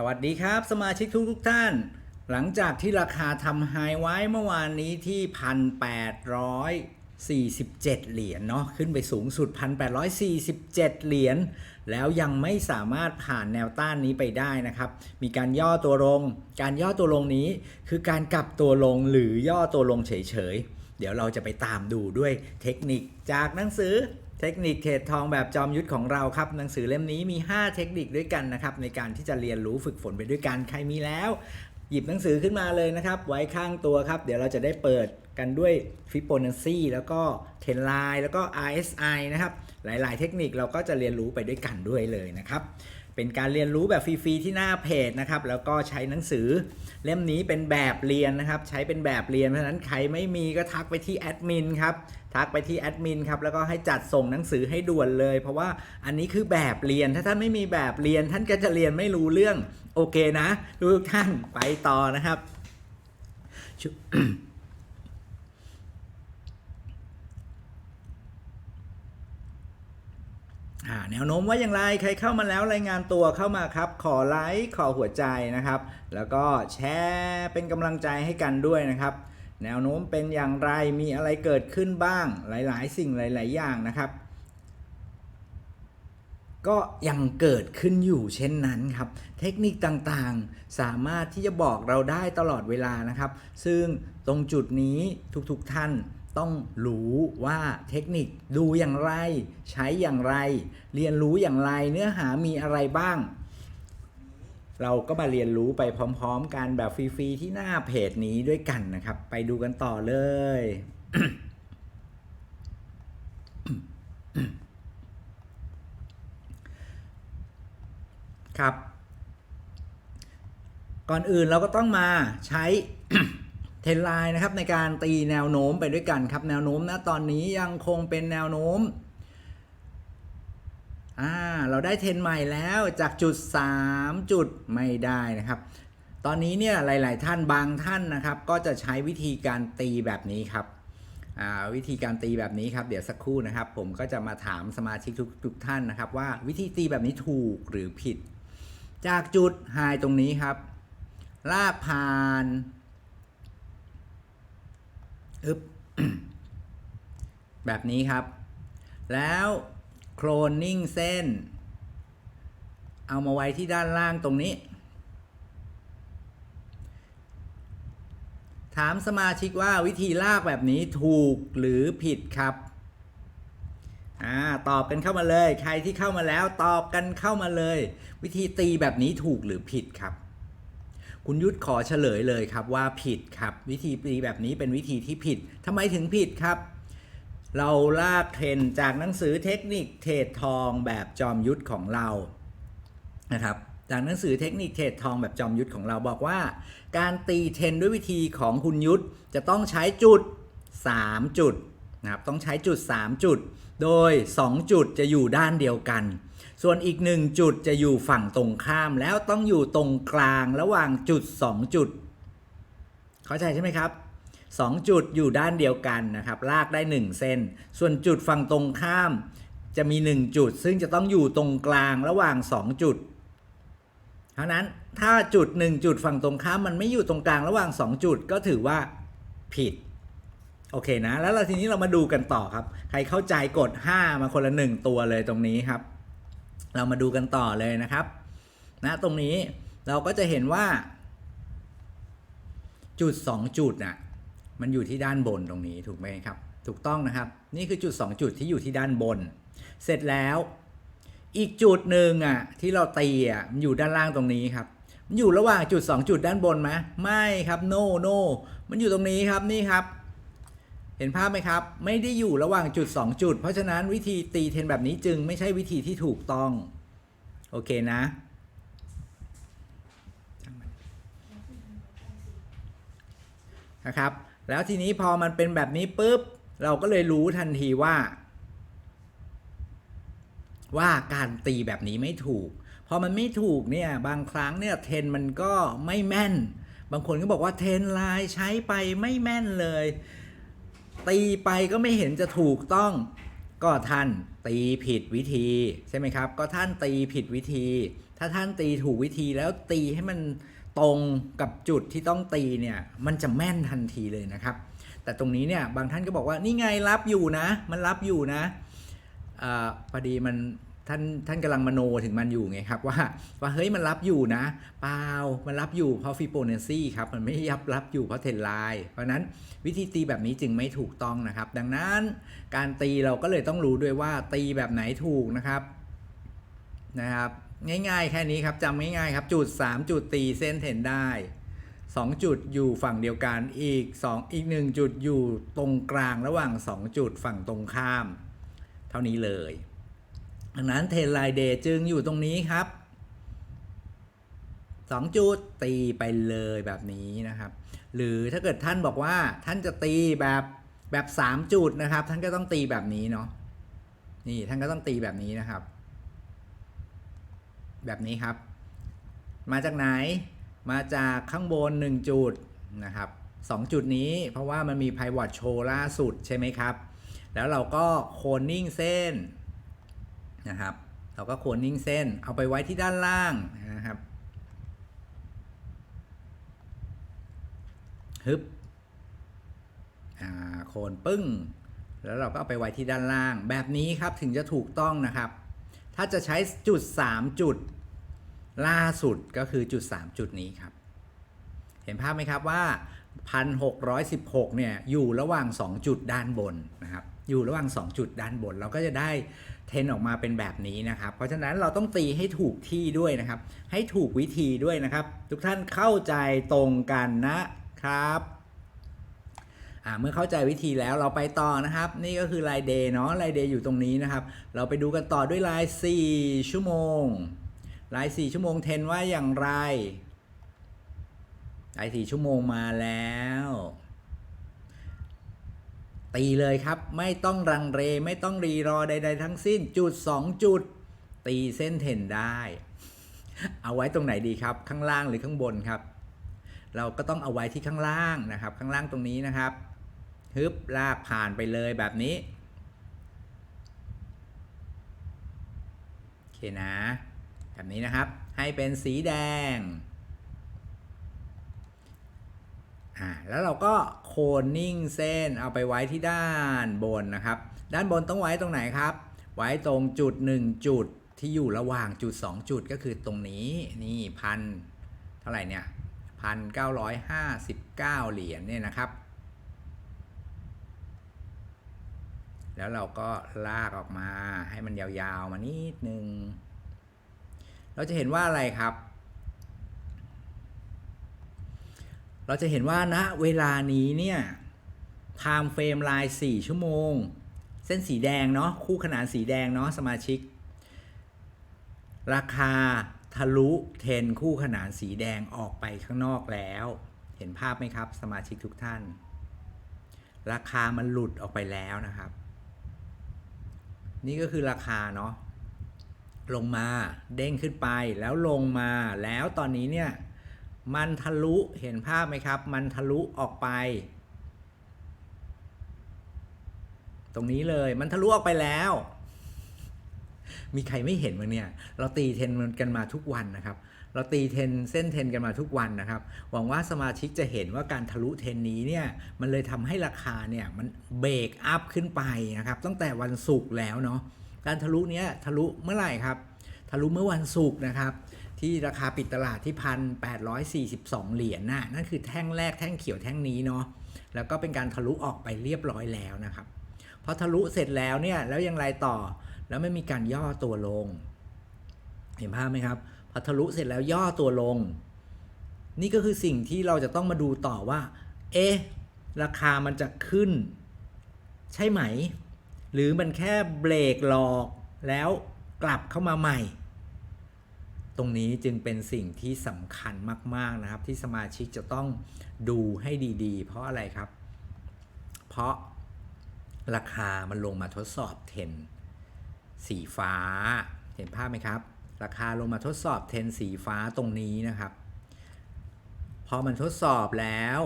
สวัสดีครับ สมาชิกทุกทุกท่าน หลังจากที่ราคาทำไฮไว้เมื่อวานนี้ที่ 1,847 เหรียญเนาะขึ้นไปสูงสุด 1,847 เหรียญแล้วยังไม่สามารถผ่านแนวต้านนี้ไปได้นะครับ มีการย่อตัวลง การย่อตัวลงนี้คือการกลับตัวลงหรือย่อตัวลงเฉยๆ เดี๋ยวเราจะไปตามดูด้วยเทคนิคจากหนังสือ เทคนิคเทรดทองแบบจอมยุทธของเราครับ หนังสือเล่มนี้มี 5 เทคนิคด้วยกันนะครับ ในการที่จะเรียนรู้ฝึกฝนไปด้วยกันใครมีแล้ว หยิบหนังสือขึ้นมาเลยนะครับ ไว้ข้างตัวครับ เดี๋ยวเราจะได้เปิดกันด้วยฟิโบนัชชีแล้วก็เทนไลน์แล้วก็ RSI นะครับ หลาย ๆ เทคนิคเราก็จะเรียนรู้ไปด้วยกันด้วยเลยนะครับเป็นการเรียนรู้แบบฟรีๆที่หน้าเพจนะครับ แล้วก็ใช้หนังสือเล่มนี้เป็นแบบเรียนนะครับ ใช้เป็นแบบเรียนเพราะฉะนั้นใครไม่มีก็ทักไปที่แอดมินครับ ทักไปที่แอดมินครับแล้วก็ให้จัดส่งหนังสือให้ด่วนเลย เพราะว่าอันนี้คือแบบเรียนถ้าท่านไม่มีแบบเรียนท่านก็จะเรียนไม่รู้เรื่องโอเคนะทุกท่านไปต่อนะครับแนวโน้มว่าอย่างไรใครเข้ามาแล้วรายงานตัวเข้ามาครับ ขอไลค์ขอหัวใจนะครับ แล้วก็แชร์เป็นกำลังใจให้กันด้วยนะครับ แนวโน้มเป็นอย่างไรมีอะไรเกิดขึ้นบ้างหลาย ๆ สิ่งหลาย ๆ อย่างนะครับ ก็ยังเกิดขึ้นอยู่เช่นนั้นครับ เทคนิคต่างๆ สามารถที่จะบอกเราได้ตลอดเวลานะครับ ซึ่งตรงจุดนี้ทุกๆท่านต้องรู้ว่าเทคนิคดูอย่างไร ใช้อย่างไร เรียนรู้อย่างไรเนื้อหามีอะไรบ้าง เราก็มาเรียนรู้ไปพร้อมๆ กันแบบฟรีๆที่หน้าเพจนี้ด้วยกันนะครับ ไปดูกันต่อเลยครับ ก่อนอื่นเราก็ต้องมาใช้เทรนไลน์นะครับในการตีแนวโน้มไปด้วยกันครับ แนวโน้มนะตอนนี้ยังคงเป็นแนวโน้ม อ่าเราได้เทรนใหม่แล้วจากจุด 3 จุดไม่ได้นะครับ ตอนนี้เนี่ยหลาย ๆ ท่านบางท่านนะครับ ก็จะใช้วิธีการตีแบบนี้ครับวิธีการตีแบบนี้ครับ เดี๋ยวสักครู่นะครับ ผมก็จะมาถามสมาชิกทุกทุกท่านนะครับ ว่าวิธีตีแบบนี้ถูกหรือผิด จากจุดไฮตรงนี้ครับ ลากผ่านอึบแบบนี้ครับ แล้ว โคลนนิ่งเส้น เอามาไว้ที่ด้านล่างตรงนี้ ถามสมาชิกว่าวิธีลากแบบนี้ถูกหรือผิดครับอ่าตอบกันเข้ามาเลย ใครที่เข้ามาแล้วตอบกันเข้ามาเลย วิธีตีแบบนี้ถูกหรือผิดครับ คุณยุทธขอเฉลยเลยครับว่าผิดครับ วิธีตีแบบนี้เป็นวิธีที่ผิดทำไมถึงผิดครับ เราลากเทรนจากหนังสือเทคนิคเทรดทองแบบจอมยุทธของเรานะครับจากหนังสือเทคนิคเทรดทองแบบจอมยุทธของเราบอกว่า การตีเทรนด์ด้วยวิธีของคุณยุทธจะต้องใช้จุด 3 จุดนะครับต้องใช้จุด 3 จุด โดย 2 จุดจะอยู่ด้านเดียวกัน ส่วนอีก 1 จุดจะอยู่ฝั่งตรงข้ามแล้วต้องอยู่ตรงกลางระหว่างจุด 2 จุด เข้าใจใช่ไหมครับ 2 จุดอยู่ด้านเดียวกันนะครับ ลากได้ 1 เส้น ส่วนจุดฝั่งตรงข้าม จะมี 1 จุด ซึ่งจะต้องอยู่ตรงกลางระหว่าง 2 จุด เพราะนั้นถ้าจุด 1 จุดฝั่งตรงข้ามมันไม่อยู่ตรงกลางระหว่าง 2 จุดก็ถือว่าผิดโอเคนะ แล้วทีนี้เรามาดูกันต่อครับ ใครเข้าใจกด 5 มาคนละ 1 ตัวเลยตรงนี้ครับ เรามาดูกันต่อเลยนะครับนะตรงนี้เราก็จะเห็นว่า จุด 2 จุดน่ะ มันอยู่ที่ด้านบนตรงนี้ถูกไหมครับ ถูกต้องนะครับ นี่คือจุด 2 จุดที่อยู่ที่ด้านบน เสร็จแล้วอีกจุดหนึ่งอะที่เราตีอะมันอยู่ด้านล่างตรงนี้ครับ มันอยู่ระหว่างจุด 2 จุดด้านบนไหมไม่ครับ no no มันอยู่ตรงนี้ครับนี่ครับ เห็นภาพไหมครับ ไม่ได้อยู่ระหว่างจุด 2 จุด เพราะฉะนั้นวิธีตีเทนแบบนี้จึงไม่ใช่วิธีที่ถูกต้อง โอเคนะนะครับ แล้วทีนี้พอมันเป็นแบบนี้ปุ๊บ เราก็เลยรู้ทันทีว่า ว่าการตีแบบนี้ไม่ถูก พอมันไม่ถูกเนี่ย บางครั้งเนี่ยเทนมันก็ไม่แม่น บางคนก็บอกว่าเทนไลน์ใช้ไปไม่แม่นเลย ตีไปก็ไม่เห็นจะถูกต้อง ก็ท่านตีผิดวิธีใช่ไหมครับ ก็ท่านตีผิดวิธี ถ้าท่านตีถูกวิธีแล้วตีให้มัน ตรงกับจุดที่ต้องตีเนี่ยมันจะแม่นทันทีเลยนะครับ แต่ตรงนี้เนี่ยบางท่านก็บอกว่านี่ไงรับอยู่นะ มันรับอยู่นะอพอดีมันท่านท่านกำลังมโนถึงมันอยู่ไงครับว่าว่าเฮ้ยมันรับอยู่นะเปล่ามันรับอยู่เพราะฟิโบนัชชีครับมันไม่ยับรับอยู่เพราะเทนไลน์เพราะฉะนั้นวิธีตีแบบนี้จึงไม่ถูกต้องนะครับ ดังนั้นการตีเราก็เลยต้องรู้ด้วยว่าตีแบบไหนถูกนะครับนะครับ ง่ายๆ แค่นี้ครับจำง่ายๆครับ จุด 3 จุดตีเส้นเทรนได้ 2 จุดอยู่ฝั่งเดียวกันอีก 2 อีก 1 จุดอยู่ตรงกลางระหว่าง 2 จุดฝั่งตรงข้าม เท่านี้เลยดังนั้นเทนไลน์เดย์จึงอยู่ตรงนี้ครับ 2 จุดตีไปเลยแบบนี้นะครับ หรือถ้าเกิดท่านบอกว่าท่านจะตีแบบแบบ 3 จุดนะครับ ท่านก็ต้องตีแบบนี้เนาะนี่ท่านก็ต้องตีแบบนี้นะครับ แบบนี้ครับ มาจากไหนมาจากข้างบน 1 จุดนะครับ2จุดนี้เพราะว่ามันมี pivot show ล่าสุดใช่ไหมครับ แล้วเราก็โคนนิ่งเส้นนะครับ เราก็โคนนิ่งเส้นเอาไปไว้ที่ด้านล่างนะครับฮึบโคนปึ้ง แล้วเราก็เอาไปไว้ที่ด้านล่าง แบบนี้ครับถึงจะถูกต้องนะครับ ถ้าจะใช้จุด 3 จุดล่าสุดก็คือจุด 3 จุดนี้ครับ เห็นภาพไหมครับว่า 1616 เนี่ย อยู่ระหว่าง 2 จุดด้านบนนะครับ อยู่ระหว่าง 2 จุดด้านบน เราก็จะได้เทนออกมาเป็นแบบนี้นะครับ เพราะฉะนั้นเราต้องตีให้ถูกที่ด้วยนะครับ ให้ถูกวิธีด้วยนะครับ ทุกท่านเข้าใจตรงกันนะครับ อ่าเมื่อเข้าใจวิธีแล้วเราไปต่อนะครับ นี่ก็คือลายเดย์เนาะลายเดย์อยู่ตรงนี้นะครับ เราไปดูกันต่อด้วยลาย 4 ชั่วโมงลาย 4 ชั่วโมงเทนว่าอย่างไรลาย4ชั่วโมงมาแล้วตีเลยครับไม่ต้องรังเรไม่ต้องรีรอใด ๆ ทั้งสิ้นจุด 2 จุด ตีเส้นเทนได้ เอาไว้ตรงไหนดีครับ ข้างล่างหรือข้างบนครับ เราก็ต้องเอาไว้ที่ข้างล่างนะครับ ข้างล่างตรงนี้นะครับ ฮึบลากผ่านไปเลยแบบนี้ โอเคนะ แบบนี้นะครับ ให้เป็นสีแดง อ่า แล้วเราก็โคนนิ่งเส้นเอาไปไว้ที่ด้านบนนะครับ ด้านบนต้องไว้ตรงไหนครับ ไว้ตรงจุด 1 จุดที่อยู่ระหว่างจุด 2 จุดก็คือตรงนี้ นี่พันเท่าไหร่เนี่ยพันเก้าร้อยห้าสิบเก้าเหรียญเนี่ยนะครับ แล้วเราก็ลากออกมาให้มันยาวๆมานิดนึง เราจะเห็นว่าอะไรครับ เราจะเห็นว่าณเวลานี้เนี่ยไทม์เฟรมลาย4ชั่วโมง เส้นสีแดงเนาะคู่ขนานสีแดงเนาะสมาชิก ราคาทะลุเทนคู่ขนานสีแดงออกไปข้างนอกแล้ว เห็นภาพไหมครับ สมาชิกทุกท่าน ราคามันหลุดออกไปแล้วนะครับ นี่ก็คือราคาเนาะลงมาเด้งขึ้นไปแล้วลงมาแล้วตอนนี้เนี่ยมันทะลุเห็นภาพไหมครับ มันทะลุออกไป ตรงนี้เลยมันทะลุออกไปแล้ว มีใครไม่เห็นมั้งเนี่ย เราตีเทนกันมาทุกวันนะครับ เราตีเทนเส้นเทนกันมาทุกวันนะครับ หวังว่าสมาชิกจะเห็นว่าการทะลุเทนนี้เนี่ยมันเลยทำให้ราคาเนี่ยมันเบรกอัพขึ้นไปนะครับตั้งแต่วันศุกร์แล้วเนาะการทะลุเนี้ยทะลุเมื่อไหร่ครับ ทะลุเมื่อวันศุกร์นะครับที่ราคาปิดตลาดที่พันแปดร้อยสี่สิบสองเหรียญน่ะนั่นคือแท่งแรกแท่งเขียวแท่งนี้เนาะแล้วก็เป็นการทะลุออกไปเรียบร้อยแล้วนะครับพอทะลุเสร็จแล้วเนี่ยแล้วยังไรต่อแล้วไม่มีการย่อตัวลง เห็นภาพไหมครับ พอทะลุเสร็จแล้วย่อตัวลง นี่ก็คือสิ่งที่เราจะต้องมาดูต่อว่า เอ๊ะ ราคามันจะขึ้น ใช่ไหม หรือมันแค่เบรกหลอกแล้วกลับเข้ามาใหม่ ตรงนี้จึงเป็นสิ่งที่สำคัญมาก ๆ นะครับ ที่สมาชิกจะต้องดูให้ดีๆ เพราะอะไรครับ เพราะราคามันลงมาทดสอบเทรนสีฟ้า เห็นภาพไหมครับ ราคาลงมาทดสอบเทนสีฟ้าตรงนี้นะครับ พอมันทดสอบแล้ว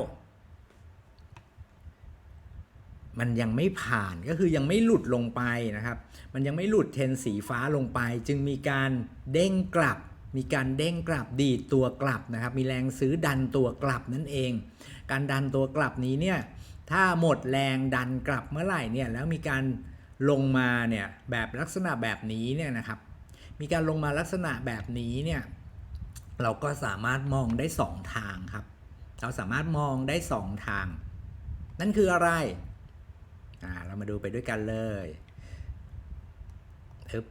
มันยังไม่ผ่านก็คือยังไม่หลุดลงไปนะครับ มันยังไม่หลุดเทนสีฟ้าลงไป จึงมีการเด้งกลับ มีการเด้งกลับดีดตัวกลับนะครับ มีแรงซื้อดันตัวกลับนั่นเอง การดันตัวกลับนี้เนี่ยถ้าหมดแรงดันกลับเมื่อไหร่เนี่ยแล้วมีการลงมาเนี่ยแบบลักษณะแบบนี้เนี่ยนะครับ มีการลงมาลักษณะแบบนี้เนี่ยเราก็สามารถมองได้สองทางครับ เราสามารถมองได้สองทาง นั่นคืออะไรอ่าเรามาดูไปด้วยกันเลยทึบ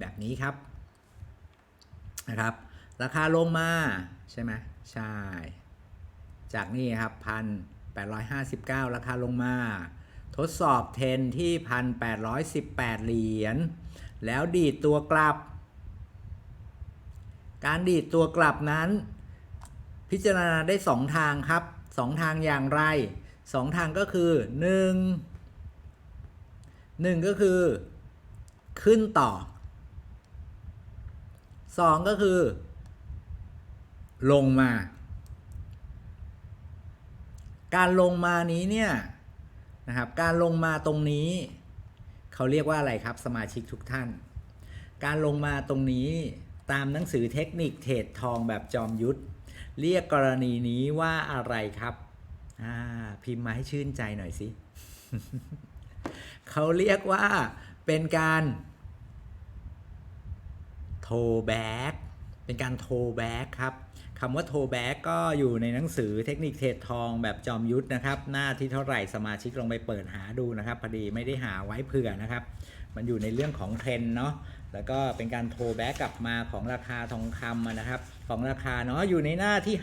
แบบนี้ครับนะครับ ราคาลงมา ใช่ไหมใช่ จากนี่ครับพันแปดร้อยห้าสิบเก้าราคาลงมา ทดสอบเทนที่พันแปดร้อยสิบแปดเหรียญ แล้วดีดตัวกลับ การดีดตัวกลับนั้น พิจารณาได้ 2 ทางครับ 2 ทางอย่างไร 2 ทางก็คือ 1 1 ก็คือ ขึ้นต่อ 2 ก็คือ ลงมา การลงมานี้เนี่ยนะครับการลงมาตรงนี้ เขาเรียกว่าอะไรครับสมาชิกทุกท่าน การลงมาตรงนี้ตามหนังสือเทคนิคเทรดทองแบบจอมยุทธเรียกกรณีนี้ว่าอะไรครับ พิมพ์มาให้ชื่นใจหน่อยสิ เขาเรียกว่าเป็นการโทแบ็กเป็นการโทแบ็กครับ คำว่าโทแบ็กก็อยู่ในหนังสือเทคนิคเทรดทองแบบจอมยุทธนะครับ หน้าที่เท่าไหร่สมาชิกลองไปเปิดหาดูนะครับพอดีไม่ได้หาไว้เผื่อนะครับ มันอยู่ในเรื่องของเทรนเนาะแล้วก็เป็นการโทแบ็กกลับมาของราคาทองคำนะครับ ของราคาเนาะอยู่ในหน้าที่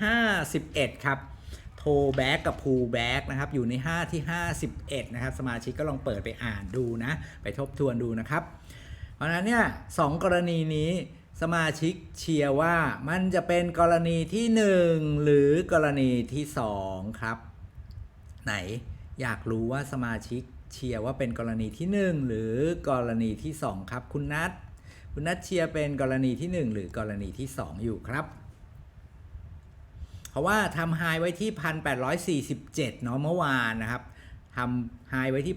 51 ครับโทแบ็กกับพูแบ็กนะครับ อยู่ใน 5 ที่ 51 นะครับ สมาชิกก็ลองเปิดไปอ่านดูนะ ไปทบทวนดูนะครับ เพราะฉะนั้นเนี่ยสองกรณีนี้ สมาชิกเชียร์ว่ามันจะเป็นกรณีที่ 1 หรือกรณีที่ 2 ครับ ไหนอยากรู้ว่าสมาชิกเชียร์ว่าเป็นกรณีที่ 1 หรือกรณีที่ 2 ครับ คุณนัทคุณนัทเชียร์เป็นกรณีที่ 1 หรือกรณีที่ 2 อยู่ครับ เพราะว่าทำไฮไว้ที่ 1,847 เนาะเมื่อวานนะครับทำไฮไว้ที่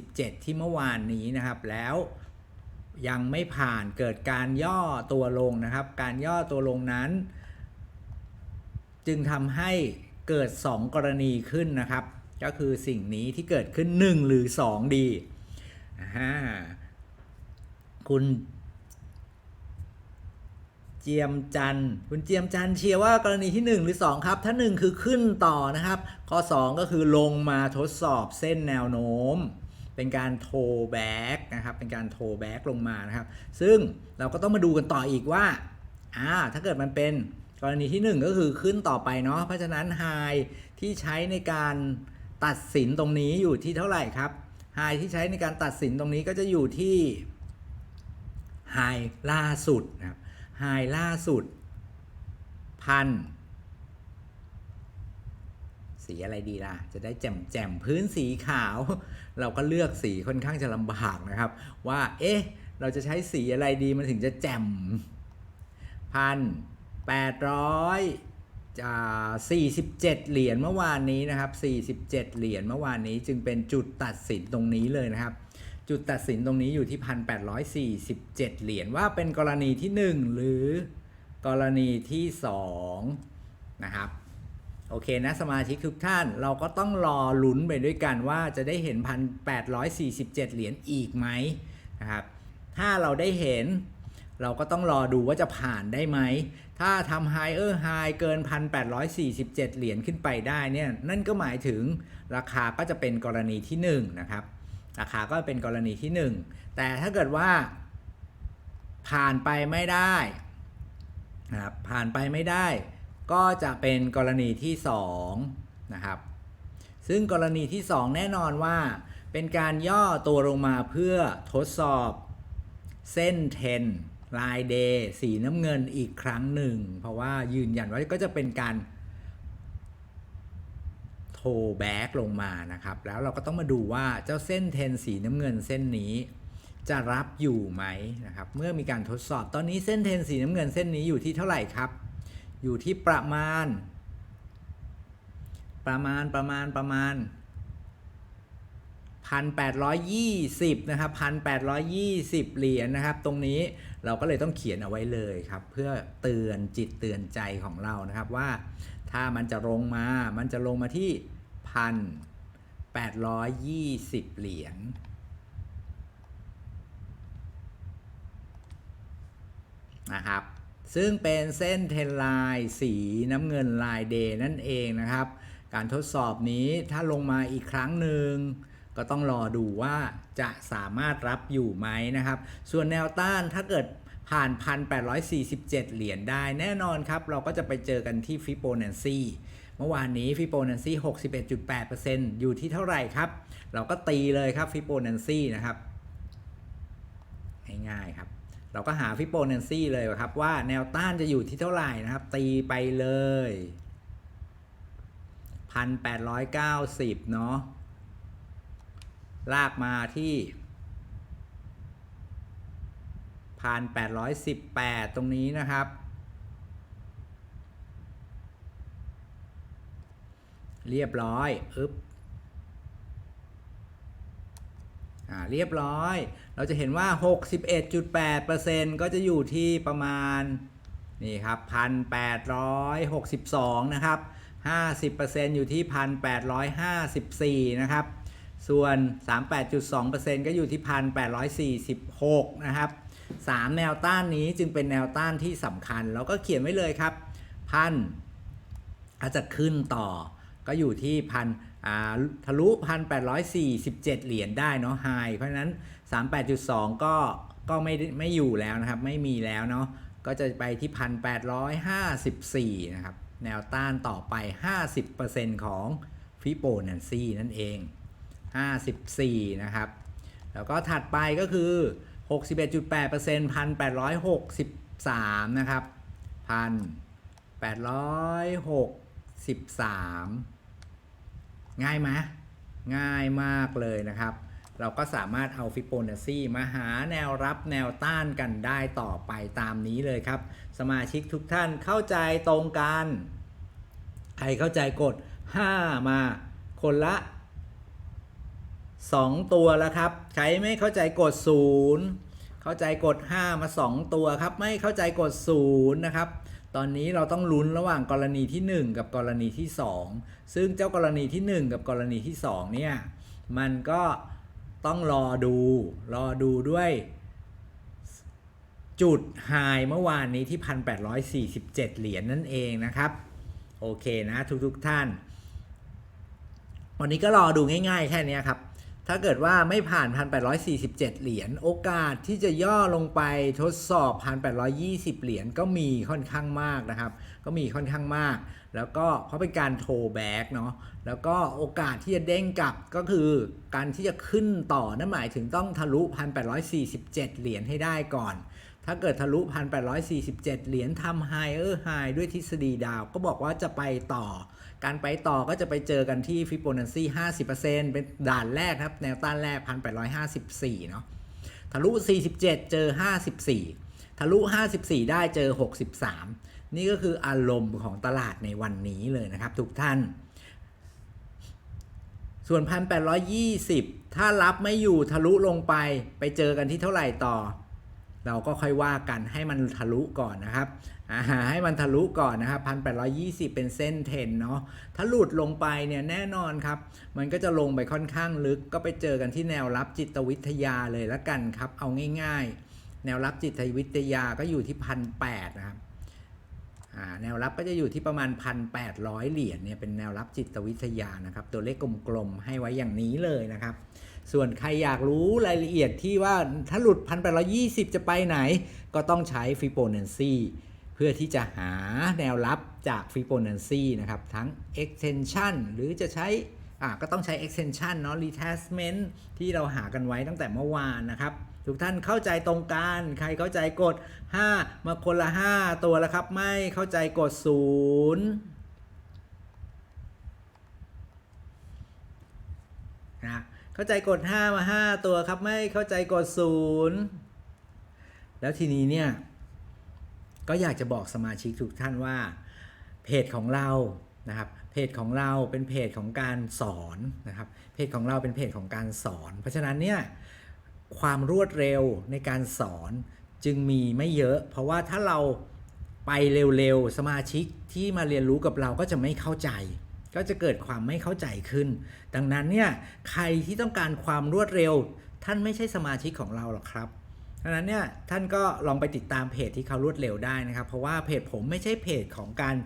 1,847 ที่เมื่อวานนี้นะครับแล้ว ยังไม่ผ่านเกิดการย่อตัวลงนะครับ การย่อตัวลงนั้น จึงทำให้เกิด 2 กรณีขึ้นนะครับ ก็คือสิ่งนี้ที่เกิดขึ้น 1 หรือ 2 ดีคุณเจียมจันคุณเจียมจันเชียร์ว่ากรณีที่ 1 หรือ 2 ครับ ถ้า 1 คือขึ้นต่อนะครับ ข้อ 2 ก็คือลงมาทดสอบเส้นแนวโน้ม เป็นการโทรแบ็กนะครับ เป็นการโทรแบ็กลงมานะครับ ซึ่งเราก็ต้องมาดูกันต่ออีกว่าอ่าถ้าเกิดมันเป็นกรณีที่ 1 ก็คือขึ้นต่อไปเนาะ เพราะฉะนั้นไฮที่ใช้ในการตัดสินตรงนี้อยู่ที่เท่าไหร่ครับไฮที่ใช้ในการตัดสินตรงนี้ก็จะอยู่ที่ไฮล่าสุดนะครับไฮล่าสุดพันสีอะไรดีล่ะ จะได้แจ่มแจ่มพื้นสีขาว เราก็เลือกสีค่อนข้างจะลำบากนะครับ ว่าเอ๊ะเราจะใช้สีอะไรดีมันถึงจะแจ่มพันแปดร้อยจะ47 เหรียญเมื่อวานนี้นะครับ 47 เหรียญเมื่อวานนี้จึงเป็นจุดตัดสินตรงนี้เลยนะครับ จุดตัดสินตรงนี้อยู่ที่ 1,847 เหรียญว่าเป็นกรณีที่ 1 หรือกรณีที่2นะครับ โอเคนะสมาชิกทุกท่านเราก็ต้องรอลุ้นไปด้วยกันว่าจะได้เห็น 1,847 เหรียญอีกไหมนะครับ ถ้าเราได้เห็นเราก็ต้องรอดูว่าจะผ่านได้ไหม ถ้าทำ higher high เกิน 1,847 เหรียญขึ้นไปได้เนี่ยนั่นก็หมายถึงราคาก็จะเป็นกรณีที่ 1 นะครับ ราคาก็เป็นกรณีที่ 1 แต่ถ้าเกิดว่า ผ่านไปไม่ได้นะครับผ่านไปไม่ได้ ก็จะเป็นกรณีที่2นะครับซึ่งกรณีที่ 2 แน่นอนว่า เป็นการย่อตัวลงมาเพื่อทดสอบเส้นเทนลายเดย์สีน้ำเงินอีกครั้งหนึ่ง เพราะว่ายืนยันว่าก็จะเป็นการโทรแบ็กลงมานะครับ แล้วเราก็ต้องมาดูว่าเจ้าเส้นเทนสีน้ำเงินเส้นนี้ จะรับอยู่ไหมนะครับ เมื่อมีการทดสอบตอนนี้เส้นเทนสีน้ำเงินเส้นนี้อยู่ที่เท่าไหร่ครับ อยู่ที่ประมาณ ประมาณประมาณประมาณ1,820นะครับ1,820 เหรียญนะครับ ตรงนี้เราก็เลยต้องเขียนเอาไว้เลยครับ เพื่อเตือนจิตเตือนใจของเรานะครับว่า ถ้ามันจะลงมา มันจะลงมาที่ 1,820 เหรียญนะครับ ซึ่งเป็นเส้นเทนไลน์ สีน้ำเงินลายเดย์นั่นเองนะครับ การทดสอบนี้ถ้าลงมาอีกครั้งหนึ่งก็ต้องรอดูว่าจะสามารถรับอยู่ไหมนะครับ ส่วนแนวต้านถ้าเกิดผ่าน 1,847 เหรียญได้แน่นอนครับ เราก็จะไปเจอกันที่ฟิโบนัชชีเมื่อวานนี้ฟิโบนัชชี61.8%อยู่ที่เท่าไหร่ครับ เราก็ตีเลยครับฟิโบนัชชีนะครับ ง่ายๆครับ เราก็หาฟิโบนัชชีเลยครับว่าแนวต้านจะอยู่ที่เท่าไหร่นะครับ ตีไปเลย1,890เนาะลากมาที่1,818ตรงนี้นะครับ เรียบร้อย อึ๊บ อ่าเรียบร้อย เราจะเห็นว่า 61.8%ก็จะอยู่ที่ประมาณนี่ครับ1,862 นะครับ 50%อยู่ที่ 1,854 นะครับ ส่วน 38.2%ก็อยู่ที่ 1,846 นะครับ 3 แนวต้านนี้จึงเป็นแนวต้านที่สำคัญ เราก็เขียนไว้เลยครับพันถ้าจะขึ้นต่อ ก็อยู่ที่พันทะลุพันแปดร้อยสี่สิบเจ็ดเหรียญได้เนาะไฮเพราะฉะนั้นสามแปดจุดสองก็ก็ไม่ไม่อยู่แล้วนะครับ ไม่มีแล้วเนาะก็จะไปที่พันแปดร้อยห้าสิบสี่นะครับ แนวต้านต่อไป 50%ของฟิโบนัชชีนั่นเอง 54 นะครับ แล้วก็ถัดไปก็คือ 61.8% 1,863 นะครับ 1,863 ง่ายไหมง่ายมากเลยนะครับ เราก็สามารถเอาฟิโบนัชชีมาหาแนวรับแนวต้านกันได้ต่อไปตามนี้เลยครับ สมาชิกทุกท่านเข้าใจตรงกัน ใครเข้าใจกด 5 มาคนละ 2 ตัวแล้วครับ ใครไม่เข้าใจกด 0 เข้าใจกด 5 มา 2 ตัวครับ ไม่เข้าใจกด 0 นะครับ ตอนนี้เราต้องลุ้นระหว่างกรณีที่ 1 กับกรณีที่ 2 ซึ่งเจ้ากรณีที่ 1 กับกรณีที่ 2 เนี่ย มันก็ต้องรอดู รอดูด้วย จุดไฮเมื่อวานนี้ที่ 1,847 เหรียญนั่นเองนะครับ โอเคนะทุกๆทท่าน วันนี้ก็รอดูง่ายๆแค่นี้ครับ ถ้าเกิดว่าไม่ผ่าน 1,847 เหรียญ โอกาสที่จะย่อลงไปทดสอบ 1,820 เหรียญก็มีค่อนข้างมากนะครับ ก็มีค่อนข้างมาก แล้วก็เพราะเป็นการโทรแบ็กเนาะ แล้วก็โอกาสที่จะเด้งกลับก็คือการที่จะขึ้นต่อนั่นหมายถึงต้องทะลุ 1,847 เหรียญให้ได้ก่อน ถ้าเกิดทะลุ 1,847 เหรียญทำไฮเออร์ไฮด้วยทฤษฎีดาว ก็บอกว่าจะไปต่อ การไปต่อก็จะไปเจอกันที่ฟิโบนัชชี50%เป็นด่านแรกครับ แนวต้านแรก 1,854 เนาะทะลุ 47 เจอ 54 ทะลุ 54 ได้เจอ 63 นี่ก็คืออารมณ์ของตลาดในวันนี้เลยนะครับทุกท่าน ส่วน 1,820 ถ้ารับไม่อยู่ทะลุลงไปไปเจอกันที่เท่าไหร่ต่อ เราก็ค่อยว่ากันให้มันทะลุก่อนนะครับให้มันทะลุก่อนนะครับ1,820เป็นเส้นเทนเนาะถ้าหลุดลงไปเนี่ยแน่นอนครับ มันก็จะลงไปค่อนข้างลึก ก็ไปเจอกันที่แนวรับจิตวิทยาเลยละกันครับ เอาง่าย ๆ แนวรับจิตวิทยาก็อยู่ที่พันแนะครับแนวรับก็จะอยู่ที่ประมาณ 1,800 เหรียญเนี่ยเป็นแนวรับจิตวิทยานะครับ ตัวเลขกลมๆให้ไว้อย่างนี้เลยนะครับ ส่วนใครอยากรู้รายละเอียดที่ว่าถ้าหลุด 1,820 จะไปไหน ก็ต้องใช้ฟิโบนัชชีเพื่อที่จะหาแนวรับจากฟิโบนัชชีนะครับ ทั้ง extension หรือจะใช้อ่าก็ต้องใช้ extension เนาะ retracement ที่เราหากันไว้ตั้งแต่เมื่อวานนะครับ ทุกท่านเข้าใจตรงกัน ใครเข้าใจกด 5 มาคนละ 5 ตัวแล้วครับ ไม่เข้าใจกด 0นะ เข้าใจกด 5 มา 5 ตัวครับ ไม่เข้าใจกด 0 แล้วทีนี้เนี่ย ก็อยากจะบอกสมาชิกทุกท่านว่า เพจของเรานะครับเพจของเราเป็นเพจของการสอนนะครับเพจของเราเป็นเพจของการสอน เพราะฉะนั้นเนี่ยความรวดเร็วในการสอนจึงมีไม่เยอะ เพราะว่าถ้าเราไปเร็วๆ สมาชิกที่มาเรียนรู้กับเราก็จะไม่เข้าใจ ก็จะเกิดความไม่เข้าใจขึ้น ดังนั้นเนี่ยใครที่ต้องการความรวดเร็ว ท่านไม่ใช่สมาชิกของเราหรอกครับดังนั้นเนี่ยท่านก็ลองไปติดตามเพจที่เขารวดเร็วได้นะครับ เพราะว่าเพจผมไม่ใช่เพจของการ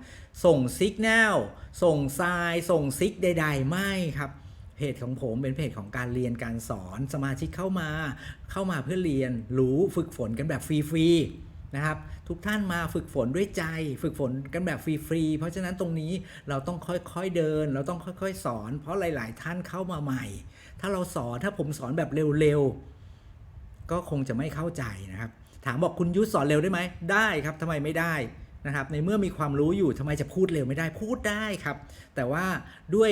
ส่งซิกแนลส่งทรายส่งซิกใด ๆ ไม่ครับเพจของผมเป็นเพจของการเรียนการสอนสมาชิกเข้ามา เข้ามาเพื่อเรียนรู้ฝึกฝนกันแบบฟรีๆ นะครับ ทุกท่านมาฝึกฝนด้วยใจ ฝึกฝนกันแบบฟรีๆ เพราะฉะนั้นตรงนี้เราต้องค่อยๆเดิน เราต้องค่อยๆ สอน เพราะหลาย ๆ ท่านเข้ามาใหม่ ถ้าเราสอนถ้าผมสอนแบบเร็วๆ ก็คงจะไม่เข้าใจนะครับ ถามบอกคุณยุทธสอนเร็วได้ไหมได้ครับทำไมไม่ได้นะครับ ในเมื่อมีความรู้อยู่ทำไมจะพูดเร็วไม่ได้พูดได้ครับ แต่ว่าด้วย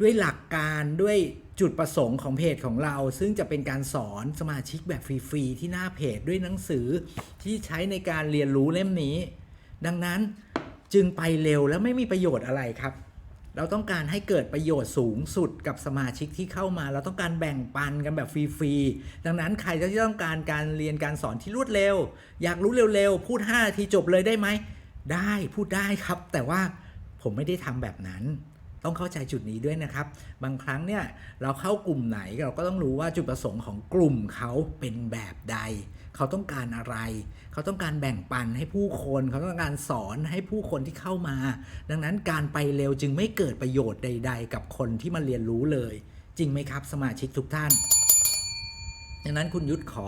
ด้วยหลักการด้วยจุดประสงค์ของเพจของเรา ซึ่งจะเป็นการสอนสมาชิกแบบฟรีๆที่หน้าเพจด้วยหนังสือที่ใช้ในการเรียนรู้เล่มนี้ ดังนั้นจึงไปเร็วและไม่มีประโยชน์อะไรครับ เราต้องการให้เกิดประโยชน์สูงสุดกับสมาชิกที่เข้ามา เราต้องการแบ่งปันกันแบบฟรีๆดังนั้นใครที่ต้องการการเรียนการสอนที่รวดเร็ว อยากรู้เร็วๆพูด5นาทีจบเลยได้ไหมได้พูดได้ครับ แต่ว่าผมไม่ได้ทำแบบนั้น ต้องเข้าใจจุดนี้ด้วยนะครับ บางครั้งเนี่ยเราเข้ากลุ่มไหนเราก็ต้องรู้ว่าจุดประสงค์ของกลุ่มเขาเป็นแบบใด เขาต้องการอะไร เขาต้องการแบ่งปันให้ผู้คน เขาต้องการสอนให้ผู้คนที่เข้ามา ดังนั้นการไปเร็วจึงไม่เกิดประโยชน์ใด ๆ กับคนที่มาเรียนรู้เลย จริงไหมครับ สมาชิกทุกท่านดังนั้นคุณยุทธขอ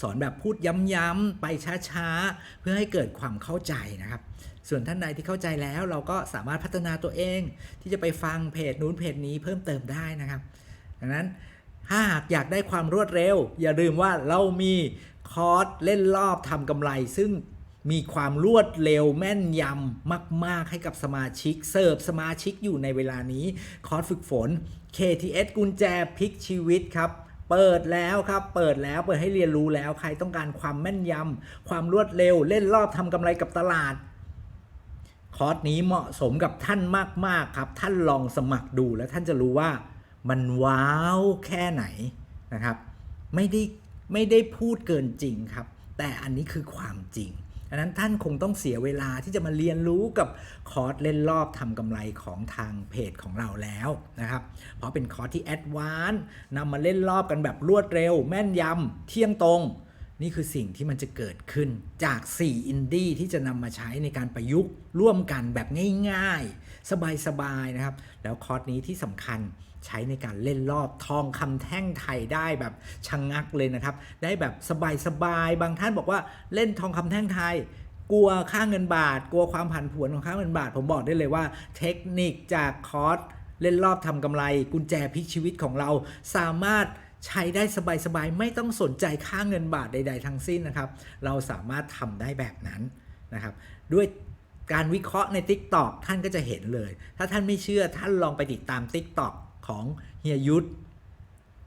สอนแบบพูดย้ำๆไปช้าๆ เพื่อให้เกิดความเข้าใจนะครับ ส่วนท่านใดที่เข้าใจแล้วเราก็สามารถพัฒนาตัวเอง ที่จะไปฟังเพจนู้นเพจนี้เพิ่มเติมได้นะครับ ดังนั้นถ้าหากอยากได้ความรวดเร็ว อย่าลืมว่าเรามีคอร์สเล่นรอบทำกำไร ซึ่งมีความรวดเร็วแม่นยำมาก ๆ ให้กับสมาชิก เสิร์ฟสมาชิกอยู่ในเวลานี้ คอร์สฝึกฝน KTS กุญแจพลิกชีวิตครับเปิดแล้วครับ เปิดแล้ว เปิดให้เรียนรู้แล้ว ใครต้องการความแม่นยำ ความรวดเร็ว เล่นรอบทำกำไรกับตลาด คอร์สนี้เหมาะสมกับท่านมาก ๆ ครับ ท่านลองสมัครดูแล้วท่านจะรู้ว่ามันว้าวแค่ไหนนะครับ ไม่ได้ไม่ได้พูดเกินจริงครับ แต่อันนี้คือความจริงดังนั้นท่านคงต้องเสียเวลาที่จะมาเรียนรู้กับคอร์สเล่นรอบทำกำไรของทางเพจของเราแล้วนะครับ เพราะเป็นคอร์สที่แอดวานซ์นำมาเล่นรอบกันแบบรวดเร็ว แม่นยำเที่ยงตรง นี่คือสิ่งที่มันจะเกิดขึ้นจาก 4 อินดี้ที่จะนำมาใช้ในการประยุกต์ร่วมกันแบบง่ายๆ สบายๆนะครับ แล้วคอร์สนี้ที่สำคัญใช้ในการเล่นรอบทองคำแท่งไทยได้แบบชะงงักเลยนะครับ ได้แบบสบายๆ บางท่านบอกว่าเล่นทองคำแท่งไทยกลัวค่าเงินบาท กลัวความผันผวนของค่าเงินบาท ผมบอกได้เลยว่า เทคนิคจากคอร์สเล่นรอบทำกำไร กุญแจพลิกชีวิตของเราสามารถ ใช้ได้สบายๆ ไม่ต้องสนใจค่าเงินบาทใด ๆ ทั้งสิ้นนะครับ เราสามารถทำได้แบบนั้นนะครับ ด้วยการวิเคราะห์ใน TikTok ท่านก็จะเห็นเลย ถ้าท่านไม่เชื่อท่านลองไปติดตาม TikTok ของเฮียยุทธ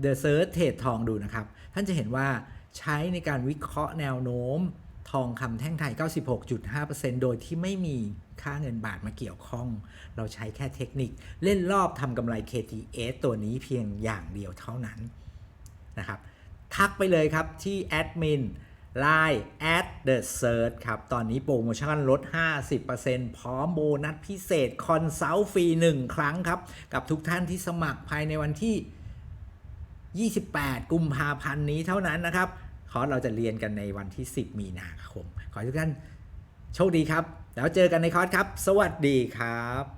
The Search เทรดทองดูนะครับ ท่านจะเห็นว่าใช้ในการวิเคราะห์แนวโน้ม ทองคำแท่งไทย 96.5%โดยที่ไม่มีค่าเงินบาทมาเกี่ยวข้อง เราใช้แค่เทคนิคเล่นรอบทำกำไร KTS ตัวนี้เพียงอย่างเดียวเท่านั้น นะครับทักไปเลยครับที่แอดมิน Line at the search ครับ ตอนนี้โปรโมชั่นลด 50%พร้อมโบนัสพิเศษคอนซัลท์ฟรี 1 ครั้งครับ กับทุกท่านที่สมัครภายในวันที่ 28 กุมภาพันธ์นี้เท่านั้นนะครับคอร์สเราจะเรียนกันในวันที่ 10 มีนาคม ขอให้ทุกท่านโชคดีครับ แล้วเจอกันในคอร์สครับ สวัสดีครับ